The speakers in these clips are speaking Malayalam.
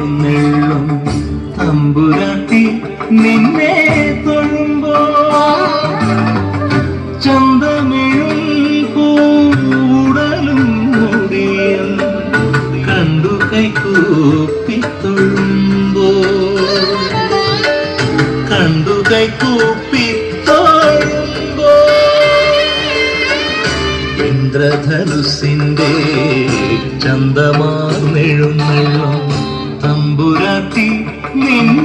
എഴുന്നെള്ളും തമ്പുരാട്ടി നിന്നെ തൊഴുമ്പോ. ചന്തമിഴും പൂടലും മൂടിയ കണ്ടു കൈക്കൂപ്പിത്തൊഴുമ്പോ കണ്ടു കൈക്കൂപ്പിത്തൊഴുമ്പോ ഇന്ദ്രധനുസിന്റെ ചന്തമാർന്നെഴുന്നെള്ളും 你。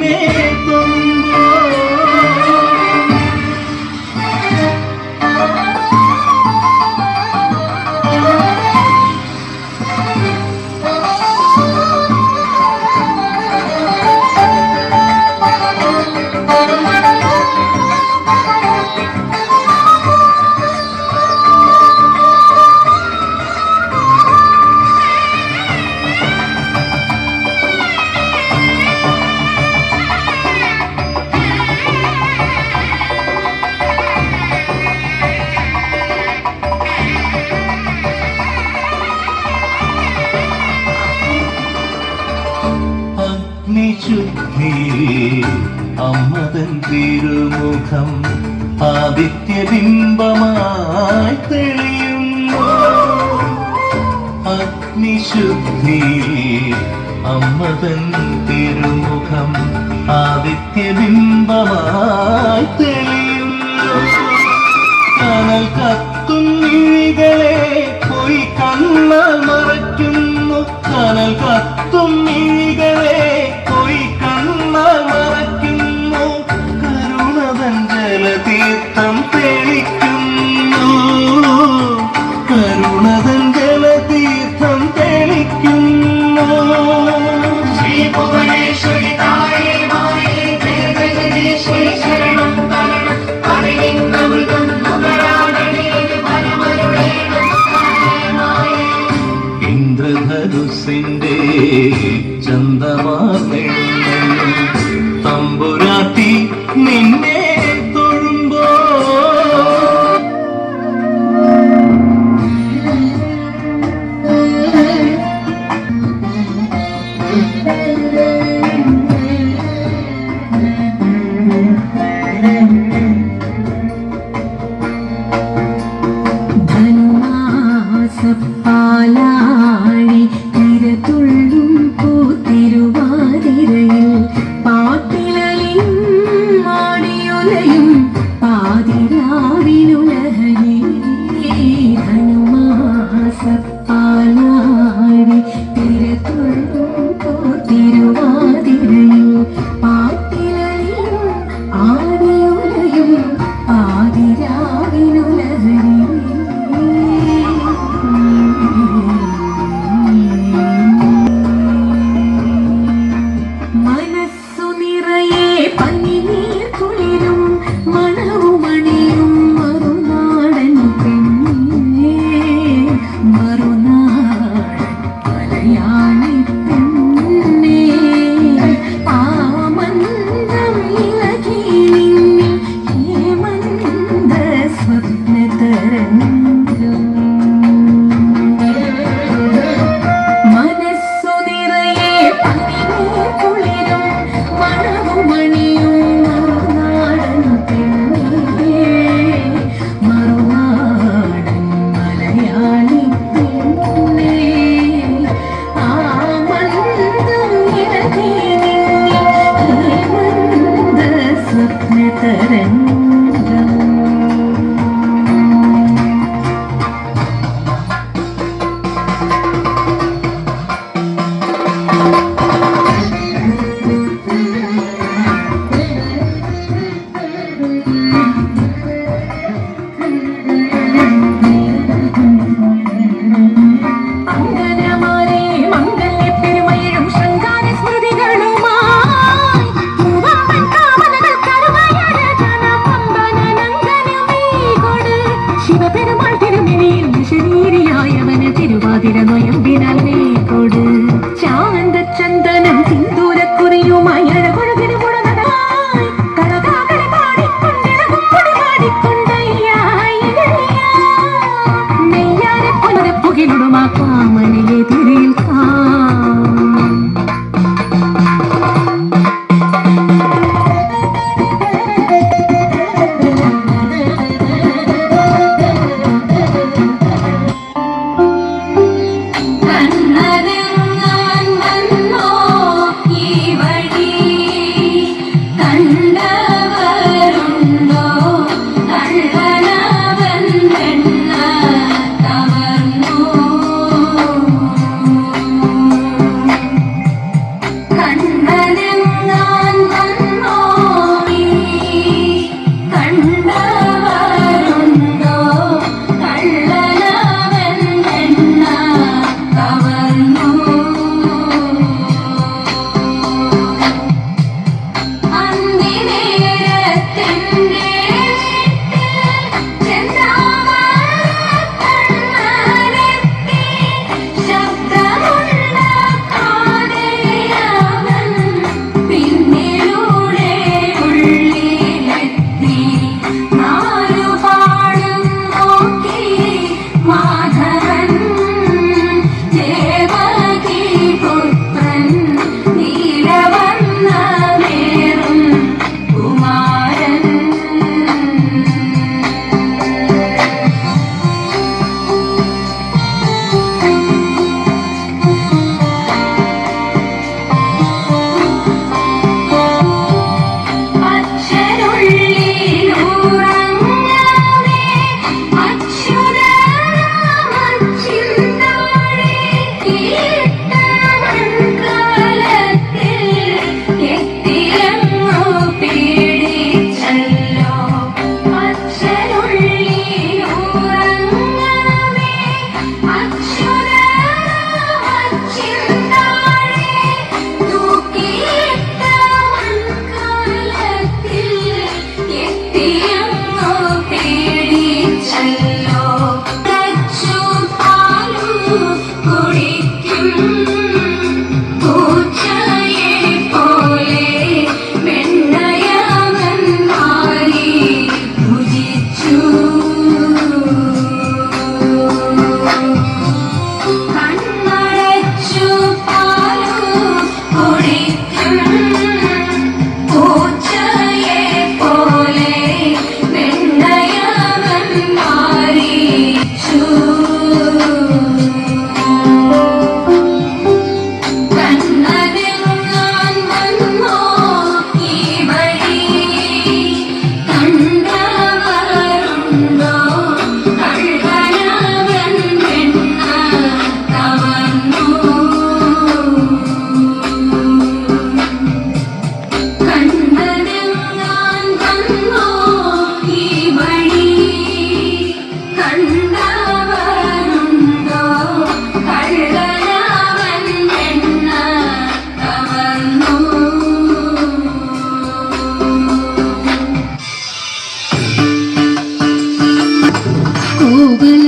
തിരുമുഖം ആദിത്യബിംബമായി തെളിയുന്നു. അഗ്നിശുദ്ധി അമ്മതൻ തിരുമുഖം ആദിത്യബിംബമായി തെളിയുന്നു. കനൽ കത്തും പോയി കണ്ണാൽ മറയ്ക്കുന്നു. കനൽ കത്തും kaldı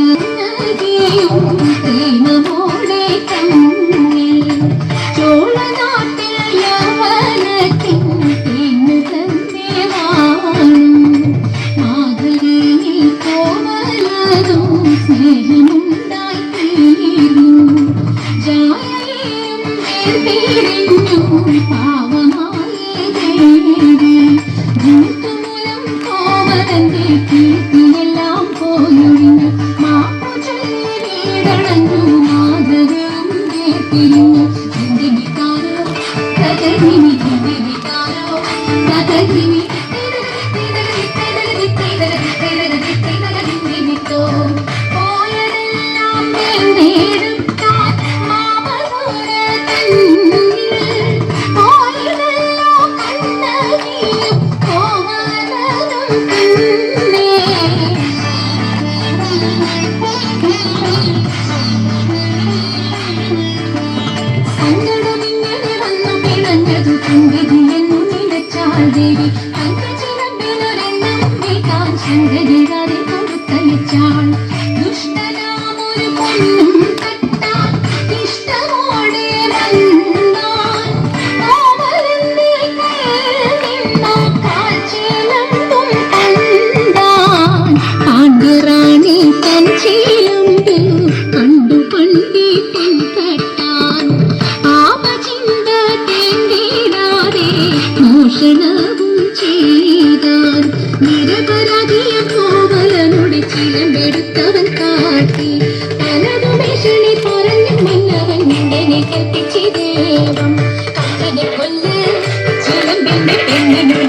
Thank you.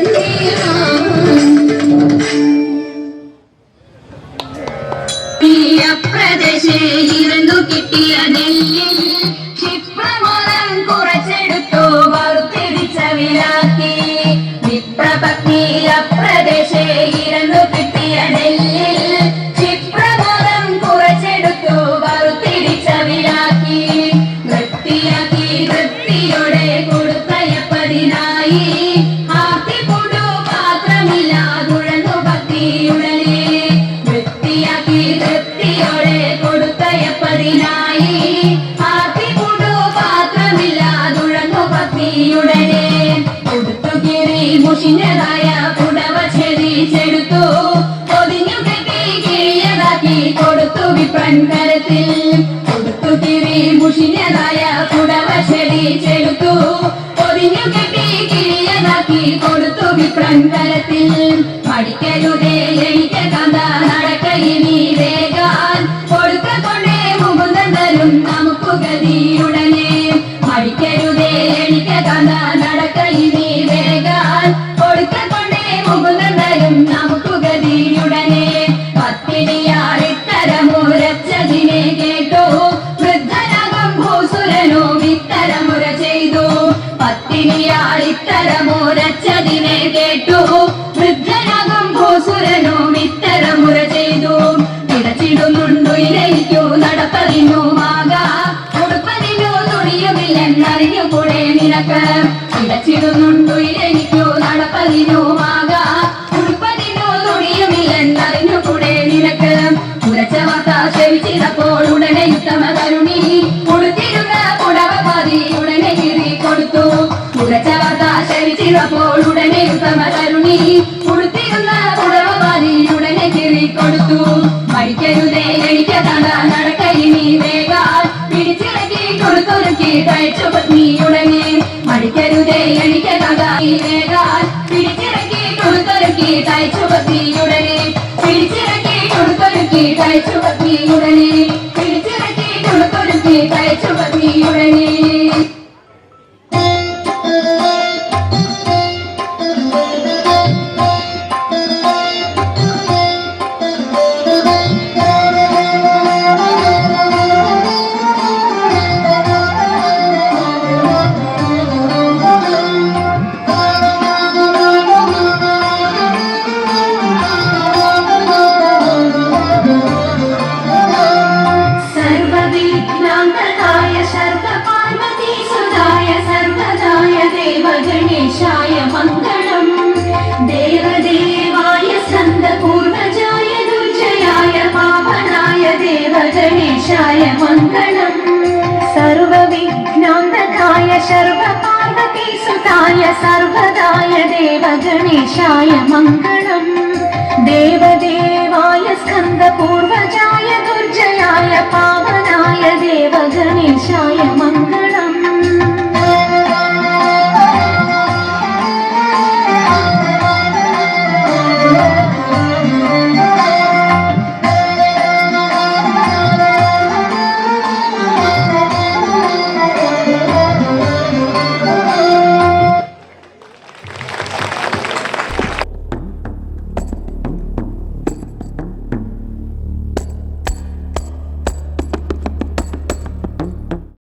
¡Gracias! തൊഴുത്തുമി പ്രങ്കരത്തിൽ പഠിക്കരുതേ എനിക്ക് കഥ നടക്കയിനി വേഗാൻ. കൊടുക്കൊണ്ടേ മുകുന്ദരും നമുക്ക് ഇത്തരമുരച്ചതിനെ കേട്ടു. വൃദ്ധനകം ഭൂസുരനും ഇത്തരമുര ചെയ്തു. ഇടച്ചിടുന്നുണ്ടു ഇരയിക്കൂ നടപ്പതിനുമാകാ കൊടുപ്പതിനു തുണിയുമില്ലെന്നറിഞ്ഞുകൂടെ നിനക്ക്. ഇടച്ചിടുന്നുണ്ടു ഇരയിക്കൂ നടപ്പതിനുമാ പിറപ്പോഴുടനെ ഉത്തമതരുണി ഉടുത്തിരുന്ന പുടവപാതി ഉടനെ കിറി കൊടുത്തു. മടിക്കരുതേ എടിക്കതണ്ട നടക്കയിനി വേഗാൽ. പിടിച്ചിളക്കി കൊടുത്തൊരുക്കി തയ്ച്ചു പത്നി ഉടനെ. മടിക്കരുതേ എടിക്കതണ്ട വേഗാൽ. പിടിച്ചിളക്കി കൊടുത്തൊരുക്കി തയ്ച്ചു പത്നി ഉടനെ. പിടിച്ചിളക്കി കൊടുത്തൊരുക്കി തയ്ച്ചു പത്നി ഉടനെ. പിടിച്ചിളക്കി കൊടുത്തൊരുക്കി തയ്ച്ചു പത്നി ഉടനെ. य देवजनेशाय मङ्गलम्। देवदेवाय स्कन्दपूर्वजाय दुर्जयाय पावनाय देवजनेशाय मङ्गणं सर्वविघ्नाय सर्वपार्वतीसुताय सर्वदाय देवजनेशाय मङ्गलम्। देवदेवाय स्कन्दपूर्वजाय दुर्जयाय पावनाय देवगणेशाय मङ्गलम्।